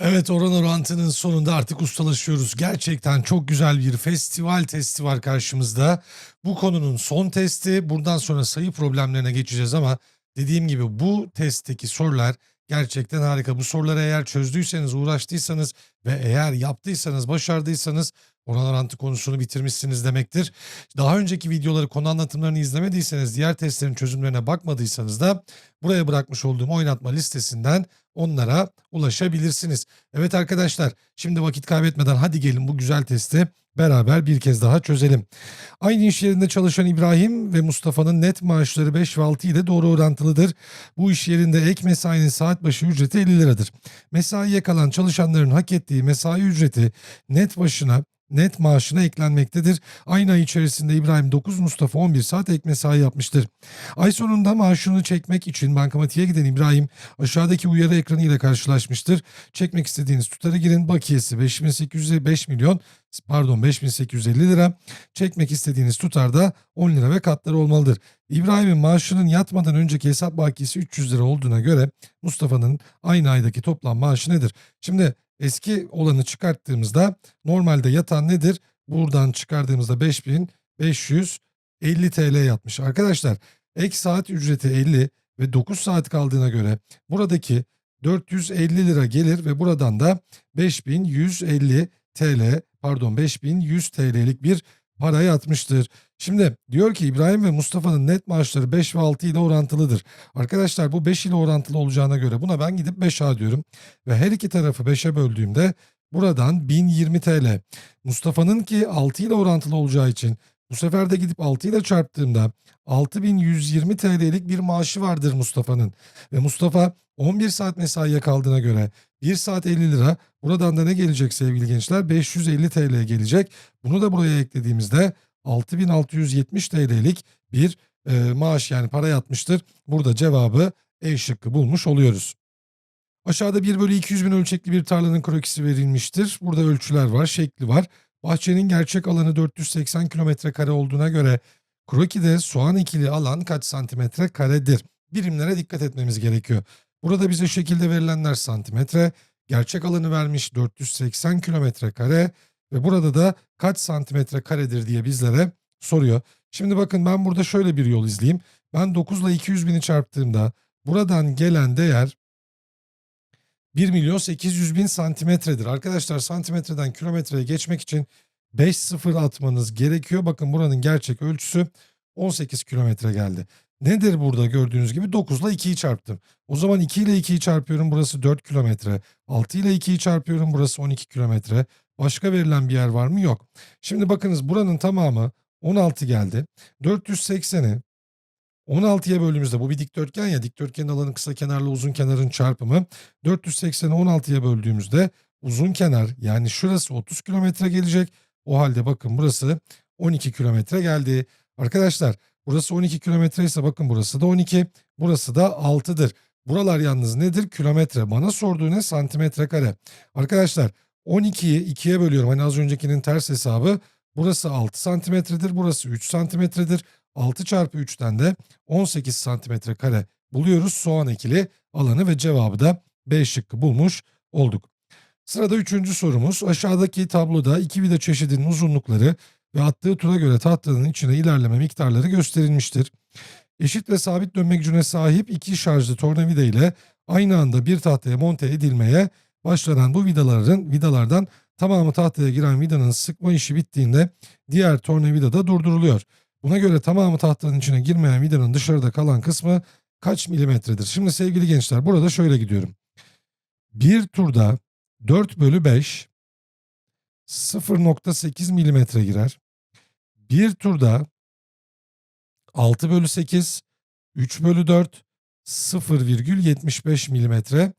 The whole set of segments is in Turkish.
Evet oran orantının sonunda artık ustalaşıyoruz. Gerçekten çok güzel bir festival testi var karşımızda. Bu konunun son testi. Buradan sonra sayı problemlerine geçeceğiz ama dediğim gibi bu testteki sorular gerçekten harika. Bu soruları eğer çözdüyseniz, uğraştıysanız ve eğer yaptıysanız, başardıysanız oran orantı konusunu bitirmişsiniz demektir. Daha önceki videoları, konu anlatımlarını izlemediyseniz, diğer testlerin çözümlerine bakmadıysanız da buraya bırakmış olduğum oynatma listesinden onlara ulaşabilirsiniz. Evet arkadaşlar şimdi vakit kaybetmeden hadi gelin bu güzel testi beraber bir kez daha çözelim. Aynı iş yerinde çalışan İbrahim ve Mustafa'nın net maaşları 5 ve 6 ile doğru orantılıdır. Bu iş yerinde ek mesainin saat başı ücreti 50 liradır. Mesaiye kalan çalışanların hak ettiği mesai ücreti net başına net maaşına eklenmektedir. Aynı ay içerisinde İbrahim 9, Mustafa 11 saat ek mesai yapmıştır. Ay sonunda maaşını çekmek için bankamatiğe giden İbrahim aşağıdaki uyarı ekranı ile karşılaşmıştır. Çekmek istediğiniz tutarı girin. Bakiyesi 5805 milyon pardon 5850 lira. Çekmek istediğiniz tutarda 10 lira ve katları olmalıdır. İbrahim'in maaşının yatmadan önceki hesap bakiyesi 300 lira olduğuna göre Mustafa'nın aynı aydaki toplam maaşı nedir? Şimdi eski olanı çıkarttığımızda normalde yatan nedir? Buradan çıkardığımızda 5550 TL yatmış. Arkadaşlar ek saat ücreti 50 ve 9 saat kaldığına göre buradaki 450 lira gelir ve buradan da 5150 TL pardon 5100 TL'lik bir para yatmıştır. Şimdi diyor ki İbrahim ve Mustafa'nın net maaşları 5 ve 6 ile orantılıdır. Arkadaşlar bu 5 ile orantılı olacağına göre buna ben gidip 5A diyorum. Ve her iki tarafı 5'e böldüğümde buradan 1020 TL. Mustafa'nın ki 6 ile orantılı olacağı için bu sefer de gidip 6 ile çarptığımda 6120 TL'lik bir maaşı vardır Mustafa'nın. Ve Mustafa 11 saat mesaiye kaldığına göre 1 saat 50 lira. Buradan da ne gelecek sevgili gençler? 550 TL gelecek. Bunu da buraya eklediğimizde 6670 TL'lik bir e, maaş yani para yatmıştır. Burada cevabı E şıkkı bulmuş oluyoruz. Aşağıda 1 bölü 200 bin ölçekli bir tarlanın krokisi verilmiştir. Burada ölçüler var, şekli var. Bahçenin gerçek alanı 480 kilometre kare olduğuna göre krokide soğan ekili alan kaç santimetre karedir? Birimlere dikkat etmemiz gerekiyor. Burada bize şekilde verilenler santimetre, gerçek alanı vermiş 480 kilometre kare ve burada da kaç santimetre karedir diye bizlere soruyor. Şimdi bakın ben burada şöyle bir yol izleyeyim. Ben 9 ile 200 bini çarptığımda buradan gelen değer 1 milyon 800 bin santimetredir. Arkadaşlar santimetreden kilometreye geçmek için 5 sıfır atmanız gerekiyor. Bakın buranın gerçek ölçüsü 18 kilometre geldi. Nedir burada gördüğünüz gibi 9 ile 2'yi çarptım. O zaman 2 ile 2'yi çarpıyorum burası 4 kilometre. 6 ile 2'yi çarpıyorum burası 12 kilometre. Başka verilen bir yer var mı? Yok. Şimdi bakınız buranın tamamı 16 geldi. 480'i 16'ya böldüğümüzde bu bir dikdörtgen ya dikdörtgenin alanı kısa kenarla uzun kenarın çarpımı. 480'i 16'ya böldüğümüzde uzun kenar yani şurası 30 kilometre gelecek. O halde bakın burası 12 kilometre geldi. Arkadaşlar burası 12 kilometre ise bakın burası da 12 burası da 6'dır. Buralar yalnız nedir? Kilometre. Bana sorduğu? Santimetre kare. Arkadaşlar 12'yi 2'ye bölüyorum. Hani az öncekinin ters hesabı. Burası 6 santimetredir. Burası 3 santimetredir. 6 çarpı 3'ten de 18 santimetre kare buluyoruz. Soğan ekili alanı ve cevabı da B şıkkı bulmuş olduk. Sırada üçüncü sorumuz. Aşağıdaki tabloda iki vida çeşidinin uzunlukları ve attığı tura göre tahtanın içine ilerleme miktarları gösterilmiştir. Eşit ve sabit dönme gücüne sahip iki şarjlı tornavida ile aynı anda bir tahtaya monte edilmeye başlanan bu vidaların vidalardan tamamı tahtaya giren vidanın sıkma işi bittiğinde diğer tornavida da durduruluyor. Buna göre tamamı tahtanın içine girmeyen vidanın dışarıda kalan kısmı kaç milimetredir? Şimdi sevgili gençler burada şöyle gidiyorum. Bir turda 4 bölü 5 0.8 milimetre girer. Bir turda 6 bölü 8 3 bölü 4 0,75 milimetre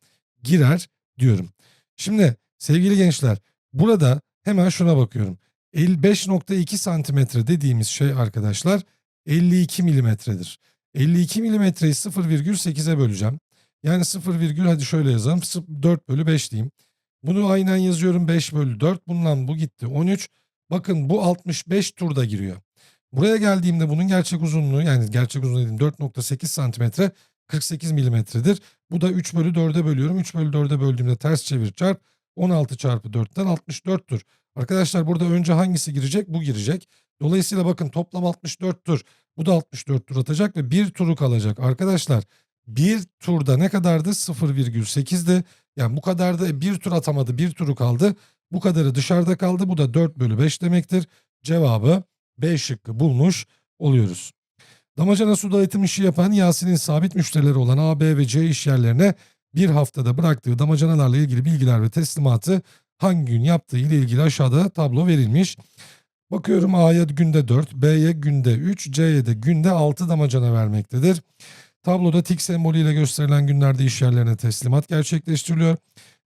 girer diyorum. Şimdi sevgili gençler burada hemen şuna bakıyorum. 55.2 santimetre dediğimiz şey arkadaşlar 52 milimetredir. 52 milimetreyi 0,8'e böleceğim. Yani 0, hadi şöyle yazalım 4 bölü 5 diyeyim. Bunu aynen yazıyorum 5 bölü 4. Bundan bu gitti 13. Bakın bu 65 turda giriyor. Buraya geldiğimde bunun gerçek uzunluğu yani gerçek uzunluğu dediğim 4.8 santimetre 48 milimetredir. Bu da 3 bölü 4'e bölüyorum. 3 bölü 4'e böldüğümde ters çevir çarp. 16 çarpı 4'ten 64'tür. Arkadaşlar burada önce hangisi girecek? Bu girecek. Dolayısıyla bakın toplam 64'tür. Bu da 64 tur atacak ve bir turu kalacak. Arkadaşlar bir turda ne kadardı? 0,8'di. Yani bu kadar da bir tur atamadı. Bir turu kaldı. Bu kadarı dışarıda kaldı. Bu da 4 bölü 5 demektir. Cevabı B şıkkı bulmuş oluyoruz. Damacana su dağıtım işi yapan Yasin'in sabit müşterileri olan A, B ve C iş yerlerine bir haftada bıraktığı damacanalarla ilgili bilgiler ve teslimatı hangi gün yaptığı ile ilgili aşağıda tablo verilmiş. Bakıyorum A'ya günde 4, B'ye günde 3, C'ye de günde 6 damacana vermektedir. Tabloda tik sembolüyle gösterilen günlerde iş yerlerine teslimat gerçekleştiriliyor.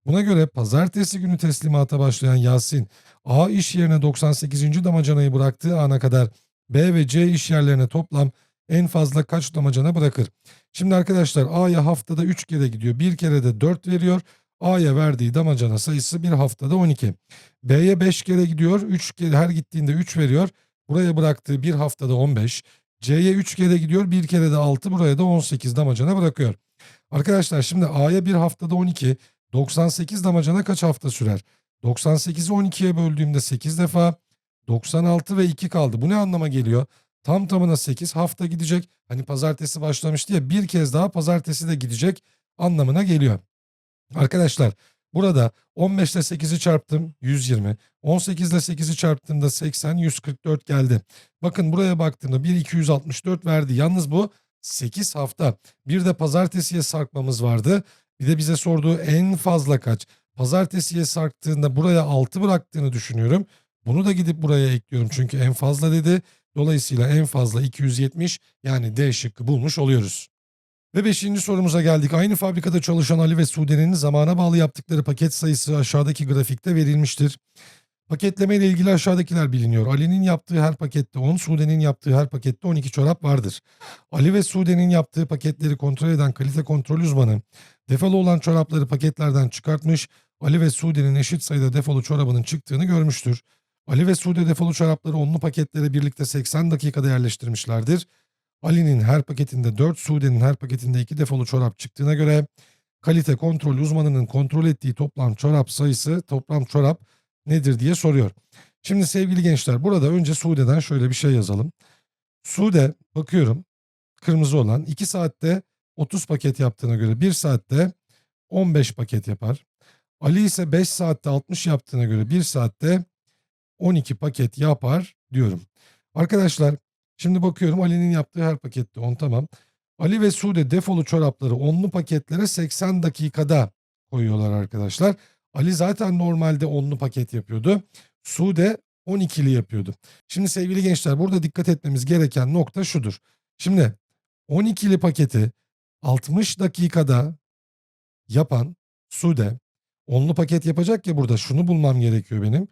Buna göre pazartesi günü teslimata başlayan Yasin, A iş yerine 98. damacanayı bıraktığı ana kadar B ve C iş yerlerine toplam en fazla kaç damacana bırakır? Şimdi arkadaşlar A'ya haftada 3 kere gidiyor. Bir kere de 4 veriyor. A'ya verdiği damacana sayısı bir haftada 12. B'ye 5 kere gidiyor. 3 kere her gittiğinde 3 veriyor. Buraya bıraktığı bir haftada 15. C'ye 3 kere gidiyor. Bir kere de 6. Buraya da 18 damacana bırakıyor. Arkadaşlar şimdi A'ya bir haftada 12. 98 damacana kaç hafta sürer? 98'i 12'ye böldüğümde 8 defa 96 ve 2 kaldı. Bu ne anlama geliyor? Tam tamına 8 hafta gidecek. Hani pazartesi başlamıştı ya bir kez daha pazartesi de gidecek anlamına geliyor. Arkadaşlar burada 15 ile 8'i çarptım 120. 18 ile 8'i çarptığımda 80 144 geldi. Bakın buraya baktığımda 1 264 verdi. Yalnız bu 8 hafta. Bir de pazartesiye sarkmamız vardı. Bir de bize sorduğu en fazla kaç? Pazartesiye sarktığında buraya 6 bıraktığını düşünüyorum. Bunu da gidip buraya ekliyorum çünkü en fazla dedi. Dolayısıyla en fazla 270 yani D şıkkı bulmuş oluyoruz. Ve beşinci sorumuza geldik. Aynı fabrikada çalışan Ali ve Sude'nin zamana bağlı yaptıkları paket sayısı aşağıdaki grafikte verilmiştir. Paketleme ile ilgili aşağıdakiler biliniyor. Ali'nin yaptığı her pakette 10, Sude'nin yaptığı her pakette 12 çorap vardır. Ali ve Sude'nin yaptığı paketleri kontrol eden kalite kontrol uzmanı defolu olan çorapları paketlerden çıkartmış, Ali ve Sude'nin eşit sayıda defolu çorabının çıktığını görmüştür. Ali ve Sude defolu çorapları onlu paketlere birlikte 80 dakikada yerleştirmişlerdir. Ali'nin her paketinde 4, Sude'nin her paketinde 2 defolu çorap çıktığına göre kalite kontrol uzmanının kontrol ettiği toplam çorap sayısı, toplam çorap nedir diye soruyor. Şimdi sevgili gençler burada önce Sude'den şöyle bir şey yazalım. Sude bakıyorum kırmızı olan 2 saatte 30 paket yaptığına göre 1 saatte 15 paket yapar. Ali ise 5 saatte 60 yaptığına göre 1 saatte 12 paket yapar diyorum. Arkadaşlar şimdi bakıyorum Ali'nin yaptığı her pakette 10 tamam. Ali ve Sude defolu çorapları onlu paketlere 80 dakikada koyuyorlar arkadaşlar. Ali zaten normalde onlu paket yapıyordu. Sude 12'li yapıyordu. Şimdi sevgili gençler burada dikkat etmemiz gereken nokta şudur. Şimdi 12'li paketi 60 dakikada yapan Sude onlu paket yapacak ya burada şunu bulmam gerekiyor benim.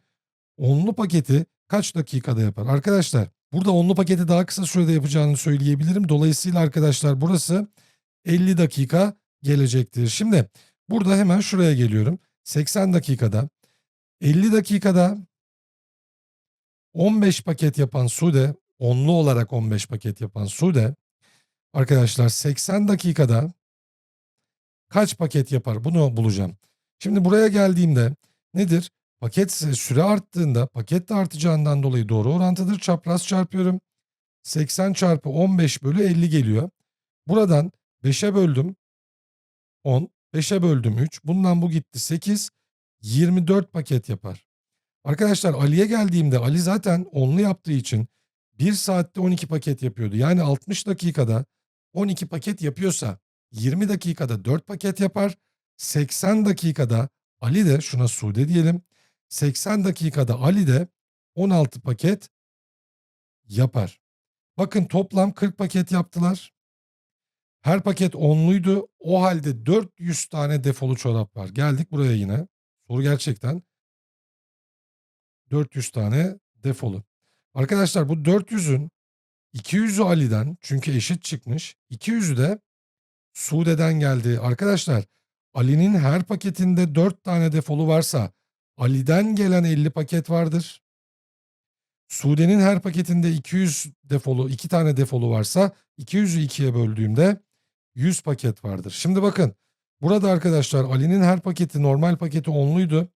Onlu paketi kaç dakikada yapar? Arkadaşlar burada onlu paketi daha kısa sürede yapacağını söyleyebilirim. Dolayısıyla arkadaşlar burası 50 dakika gelecektir. Şimdi burada hemen şuraya geliyorum. 80 dakikada 50 dakikada 15 paket yapan Sude, onlu olarak 15 paket yapan Sude arkadaşlar 80 dakikada kaç paket yapar? Bunu bulacağım. Şimdi buraya geldiğimde nedir? Paket süre arttığında paket de artacağından dolayı doğru orantıdır. Çapraz çarpıyorum. 80 çarpı 15 bölü 50 geliyor. Buradan 5'e böldüm 10. 5'e böldüm 3. Bundan bu gitti 8. 24 paket yapar. Arkadaşlar Ali'ye geldiğimde Ali zaten onlu yaptığı için 1 saatte 12 paket yapıyordu. Yani 60 dakikada 12 paket yapıyorsa 20 dakikada 4 paket yapar. 80 dakikada Ali de şuna Sude diyelim. 80 dakikada Ali de 16 paket yapar. Bakın toplam 40 paket yaptılar. Her paket onluydu. O halde 400 tane defolu çorap var. Geldik buraya yine. Soru gerçekten 400 tane defolu. Arkadaşlar bu 400'ün 200'ü Ali'den çünkü eşit çıkmış. 200'ü de Sude'den geldi. Arkadaşlar Ali'nin her paketinde 4 tane defolu varsa Ali'den gelen 50 paket vardır. Sude'nin her paketinde 200 defolu, 2 tane defolu varsa 200'ü 2'ye böldüğümde 100 paket vardır. Şimdi bakın Burada arkadaşlar Ali'nin her paketi normal paketi 10'luydu.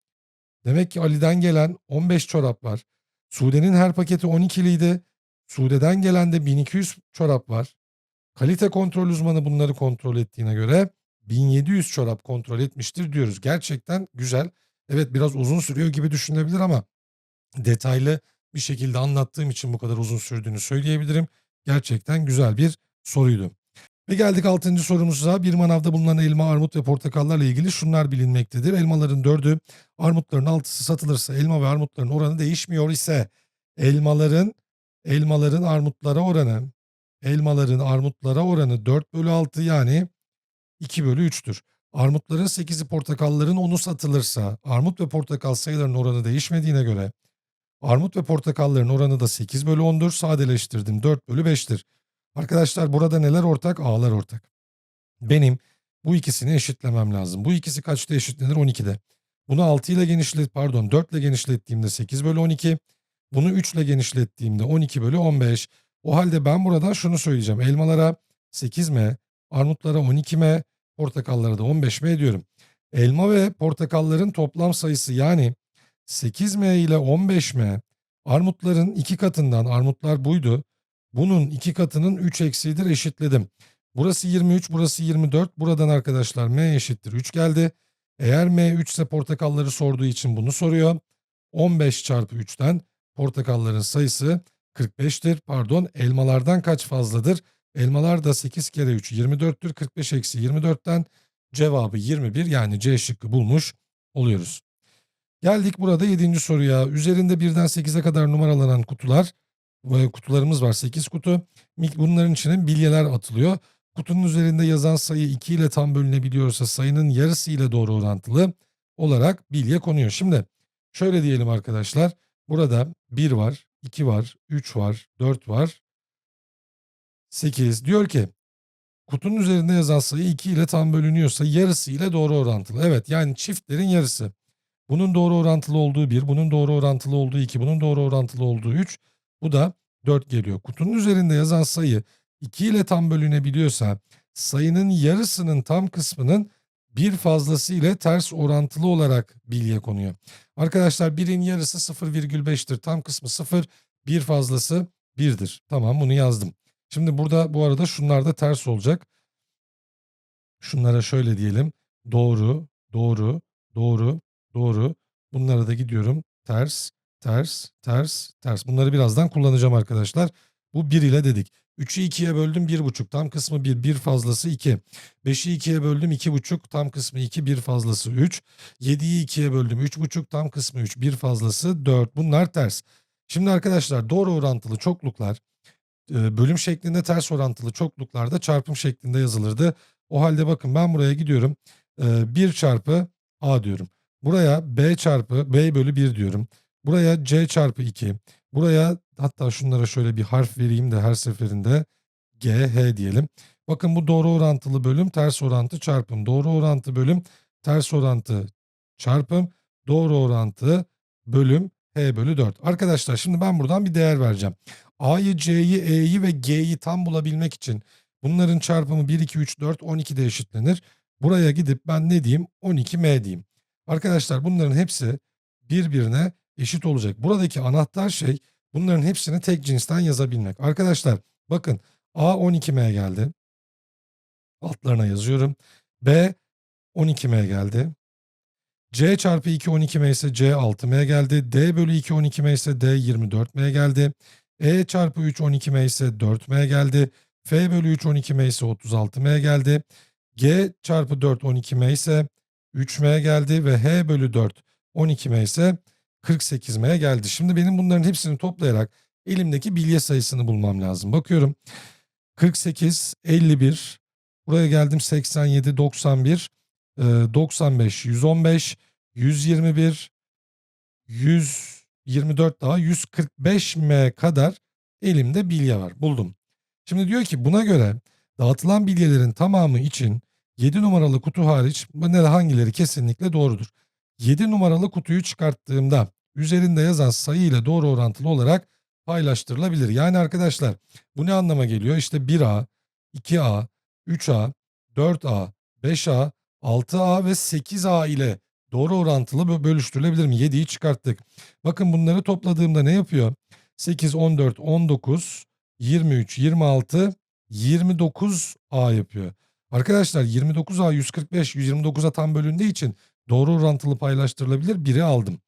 Demek ki Ali'den gelen 15 çorap var. Sude'nin her paketi 12'liydi. Sude'den gelen de 1200 çorap var. Kalite kontrol uzmanı bunları kontrol ettiğine göre 1700 çorap kontrol etmiştir diyoruz. Gerçekten güzel. Evet biraz uzun sürüyor gibi düşünülebilir ama detaylı bir şekilde anlattığım için bu kadar uzun sürdüğünü söyleyebilirim. Gerçekten güzel bir soruydu. Ve geldik 6. sorumuza. Bir manavda bulunan elma, armut ve portakallarla ilgili şunlar bilinmektedir. Elmaların 4'ü, armutların 6'sı satılırsa elma ve armutların oranı değişmiyor ise elmaların elmaların armutlara oranı elmaların armutlara oranı 4 bölü 6 yani 2 bölü 3'tür. Armutların 8'i portakalların 10'u satılırsa armut ve portakal sayılarının oranı değişmediğine göre armut ve portakalların oranı da 8 bölü 10'dur. Sadeleştirdim 4 bölü 5'tir. Arkadaşlar burada neler ortak? A'lar ortak. Benim bu ikisini eşitlemem lazım. Bu ikisi kaçta eşitlenir? 12'de. Bunu 6 ile genişlet pardon 4 ile genişlettiğimde 8 bölü 12. Bunu 3 ile genişlettiğimde 12 bölü 15. O halde ben buradan şunu söyleyeceğim. Elmalara 8M, armutlara 12M, portakallara da 15M diyorum. Elma ve portakalların toplam sayısı yani 8M ile 15M armutların iki katından armutlar buydu. Bunun iki katının 3 eksiğidir eşitledim. Burası 23, burası 24. Buradan arkadaşlar M eşittir 3 geldi. Eğer M 3 ise portakalları sorduğu için bunu soruyor. 15 çarpı 3'ten portakalların sayısı 45'tir. Pardon elmalardan kaç fazladır? Elmalar da 8 kere 3 24'tür. 45 eksi 24'ten cevabı 21 yani C şıkkı bulmuş oluyoruz. Geldik burada 7. soruya. Üzerinde 1'den 8'e kadar numaralanan kutular ve kutularımız var 8 kutu. Bunların içine bilyeler atılıyor. Kutunun üzerinde yazan sayı 2 ile tam bölünebiliyorsa sayının yarısı ile doğru orantılı olarak bilye konuyor. Şimdi şöyle diyelim arkadaşlar. Burada 1 var, 2 var, 3 var, 4 var, 8. Diyor ki kutunun üzerinde yazan sayı 2 ile tam bölünüyorsa yarısı ile doğru orantılı. Evet yani çiftlerin yarısı. Bunun doğru orantılı olduğu 1, bunun doğru orantılı olduğu 2, bunun doğru orantılı olduğu 3. Bu da 4 geliyor. Kutunun üzerinde yazan sayı 2 ile tam bölünebiliyorsa sayının yarısının tam kısmının bir fazlası ile ters orantılı olarak bilye konuyor. Arkadaşlar birin yarısı 0,5'tir. Tam kısmı 0, bir fazlası 1'dir. Tamam bunu yazdım. Şimdi burada bu arada şunlar da ters olacak. Şunlara şöyle diyelim. Doğru, doğru, doğru, doğru. Bunlara da gidiyorum. Ters, ters, ters, ters. Bunları birazdan kullanacağım arkadaşlar. Bu 1 ile dedik. 3'ü 2'ye böldüm 1,5 tam kısmı 1, 1 fazlası 2. 5'i 2'ye böldüm 2,5 tam kısmı 2, 1 fazlası 3. 7'yi 2'ye böldüm 3,5 tam kısmı 3, 1 fazlası 4. Bunlar ters. Şimdi arkadaşlar doğru orantılı çokluklar bölüm şeklinde ters orantılı çokluklarda çarpım şeklinde yazılırdı. O halde bakın ben buraya gidiyorum. 1 çarpı A diyorum. Buraya B çarpı B bölü 1 diyorum. Buraya C çarpı 2. Buraya hatta şunlara şöyle bir harf vereyim de her seferinde G, H diyelim. Bakın bu doğru orantılı bölüm ters orantı çarpım. Doğru orantı bölüm ters orantı çarpım. Doğru orantı bölüm H bölü 4. Arkadaşlar şimdi ben buradan bir değer vereceğim. A'yı, C'yi, E'yi ve G'yi tam bulabilmek için bunların çarpımı 1, 2, 3, 4, 12'de eşitlenir. Buraya gidip ben ne diyeyim? 12M diyeyim. Arkadaşlar bunların hepsi birbirine eşit olacak. Buradaki anahtar şey bunların hepsini tek cinsten yazabilmek. Arkadaşlar bakın A 12M geldi. Altlarına yazıyorum. B 12M geldi. C çarpı 2 12M ise C 6M geldi. D bölü 2 12M ise D 24M geldi. E çarpı 3 12M ise 4M geldi. F bölü 3 12M ise 36M geldi. G çarpı 4 12M ise 3M geldi ve H bölü 4 12M ise 48M'ye geldi. Şimdi benim bunların hepsini toplayarak elimdeki bilye sayısını bulmam lazım. Bakıyorum 48, 51, buraya geldim 87, 91, 95, 115, 121, 124 daha 145M kadar elimde bilye var. Buldum. Şimdi diyor ki buna göre dağıtılan bilyelerin tamamı için 7 numaralı kutu hariç ne hangileri kesinlikle doğrudur. 7 numaralı kutuyu çıkarttığımda üzerinde yazan sayı ile doğru orantılı olarak paylaştırılabilir. Yani arkadaşlar bu ne anlama geliyor? İşte 1A, 2A, 3A, 4A, 5A, 6A ve 8A ile doğru orantılı bö- bölüştürülebilir mi? 7'yi çıkarttık. Bakın bunları topladığımda ne yapıyor? 8, 14, 19, 23, 26, 29A yapıyor. Arkadaşlar 29A 145, 129'a tam bölündüğü için doğru orantılı paylaştırılabilir. Biri aldım.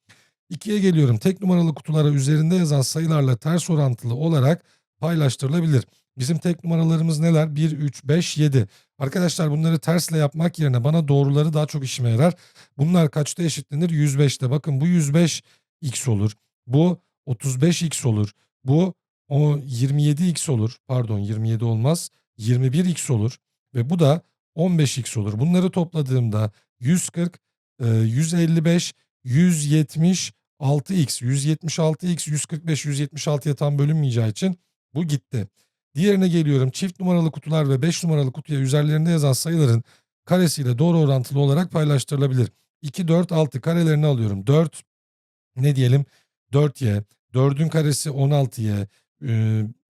2'ye geliyorum. Tek numaralı kutulara üzerinde yazan sayılarla ters orantılı olarak paylaştırılabilir. Bizim tek numaralarımız neler? 1, 3, 5, 7. Arkadaşlar bunları tersle yapmak yerine bana doğruları daha çok işime yarar. Bunlar kaçta eşitlenir? 105'te. Bakın bu 105 x olur. Bu 35 x olur. Bu o 27 x olur. Pardon 27 olmaz. 21 x olur. Ve bu da 15 x olur. Bunları topladığımda 140, e, 155, 176x, 176x, 145, 176'ya tam bölünmeyeceği için bu gitti. Diğerine geliyorum. Çift numaralı kutular ve 5 numaralı kutuya üzerlerinde yazan sayıların karesiyle doğru orantılı olarak paylaştırılabilir. 2, 4, 6 karelerini alıyorum. 4 ne diyelim 4y, 4'ün karesi 16y,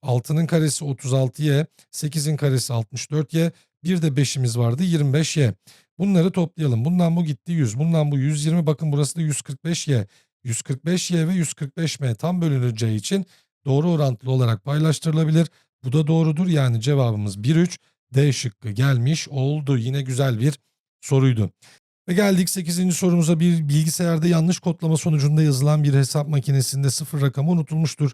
6'nın karesi 36y, 8'in karesi 64y, bir de 5'imiz vardı 25y. Bunları toplayalım. Bundan bu gitti 100, bundan bu 120, bakın burası da 145y. 145y ve 145m tam bölüneceği için doğru orantılı olarak paylaştırılabilir. Bu da doğrudur yani cevabımız 1-3 D şıkkı gelmiş oldu. Yine güzel bir soruydu. Ve geldik 8. sorumuza bir bilgisayarda yanlış kodlama sonucunda yazılan bir hesap makinesinde sıfır rakamı unutulmuştur.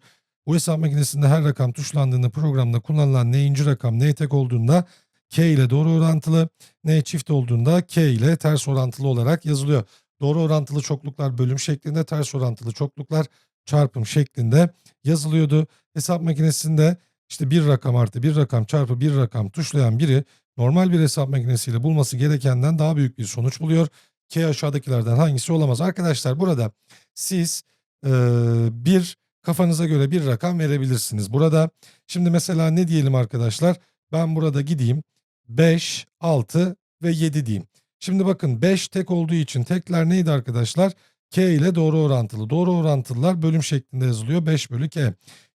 Bu hesap makinesinde her rakam tuşlandığında programda kullanılan n'inci rakam n tek olduğunda k ile doğru orantılı, n çift olduğunda k ile ters orantılı olarak yazılıyor. Doğru orantılı çokluklar bölüm şeklinde, ters orantılı çokluklar çarpım şeklinde yazılıyordu. Hesap makinesinde işte bir rakam artı bir rakam çarpı bir rakam tuşlayan biri normal bir hesap makinesiyle bulması gerekenden daha büyük bir sonuç buluyor. K aşağıdakilerden hangisi olamaz? Arkadaşlar burada siz e, bir kafanıza göre bir rakam verebilirsiniz. Burada şimdi mesela ne diyelim arkadaşlar? Ben burada gideyim 5, 6 ve 7 diyeyim. Şimdi bakın 5 tek olduğu için tekler neydi arkadaşlar? K ile doğru orantılı. Doğru orantılılar bölüm şeklinde yazılıyor. 5 bölü K.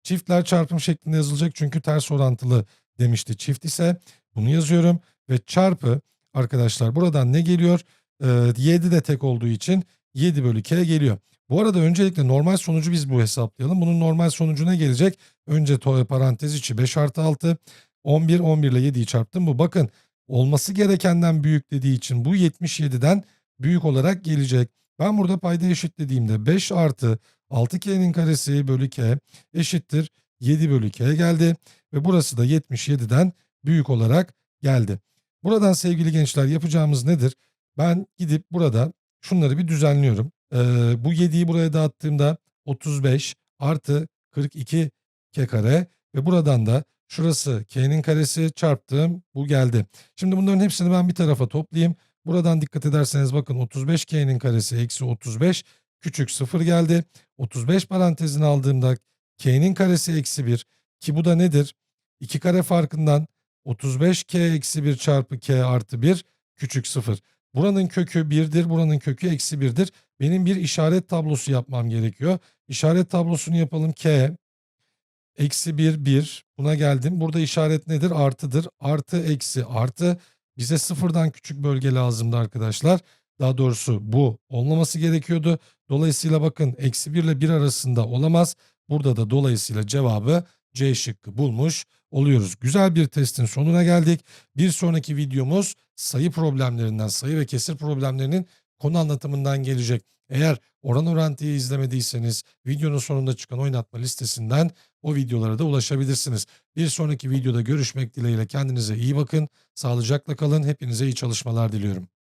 Çiftler çarpım şeklinde yazılacak çünkü ters orantılı demişti. Çift ise bunu yazıyorum ve çarpı arkadaşlar buradan ne geliyor? Ee, 7 de tek olduğu için 7 bölü K geliyor. Bu arada öncelikle normal sonucu biz bu hesaplayalım. Bunun normal sonucu ne gelecek? Önce to- parantez içi 5 artı 6. 11, 11 ile 7'yi çarptım. Bu bakın olması gerekenden büyük dediği için bu 77'den büyük olarak gelecek. Ben burada payda eşitlediğimde 5 artı 6K'nin karesi bölü K eşittir 7 bölü K geldi. Ve burası da 77'den büyük olarak geldi. Buradan sevgili gençler yapacağımız nedir? Ben gidip burada şunları bir düzenliyorum. Ee, bu 7'yi buraya dağıttığımda 35 artı 42 K kare ve buradan da şurası K'nin karesi çarptığım bu geldi. Şimdi bunların hepsini ben bir tarafa toplayayım. Buradan dikkat ederseniz bakın 35K'nin karesi eksi 35 küçük 0 geldi. 35 parantezini aldığımda K'nin karesi eksi 1 ki bu da nedir? 2 kare farkından 35K eksi 1 çarpı K artı 1 küçük 0. Buranın kökü 1'dir, buranın kökü eksi 1'dir. Benim bir işaret tablosu yapmam gerekiyor. İşaret tablosunu yapalım. K eksi 1, 1. Buna geldim. Burada işaret nedir? Artıdır. Artı, eksi, artı. Bize sıfırdan küçük bölge lazımdı arkadaşlar. Daha doğrusu bu olmaması gerekiyordu. Dolayısıyla bakın eksi 1 ile 1 arasında olamaz. Burada da dolayısıyla cevabı C şıkkı bulmuş oluyoruz. Güzel bir testin sonuna geldik. Bir sonraki videomuz sayı problemlerinden, sayı ve kesir problemlerinin konu anlatımından gelecek. Eğer oran orantıyı izlemediyseniz videonun sonunda çıkan oynatma listesinden o videolara da ulaşabilirsiniz. Bir sonraki videoda görüşmek dileğiyle kendinize iyi bakın. Sağlıcakla kalın. Hepinize iyi çalışmalar diliyorum.